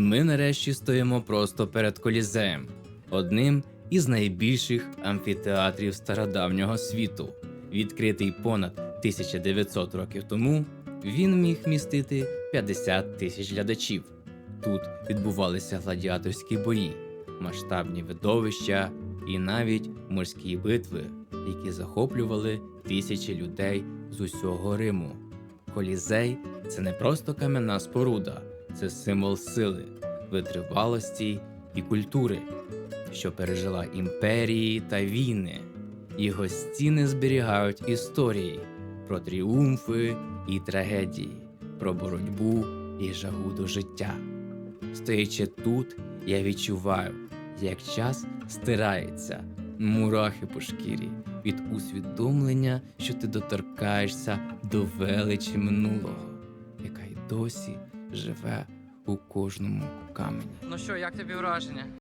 Ми нарешті стоїмо просто перед колізеєм, одним із найбільших амфітеатрів стародавнього світу. Відкритий понад 1900 років тому, він міг містити 50 тисяч глядачів. Тут відбувалися гладіаторські бої, масштабні видовища і навіть морські битви, які захоплювали тисячі людей з усього Риму. Колізей це не просто кам'яна споруда, це символ сили, витривалості і культури, що пережила імперії та війни. Його стіни зберігають історії про тріумфи і трагедії, про боротьбу і жагу до життя. Стоячи тут, я відчуваю, як час стирається, мурахи по шкірі від усвідомлення, що ти доторкаєшся до величі минулого, яка й досі живе у кожному камені. Ну що, як тобі враження?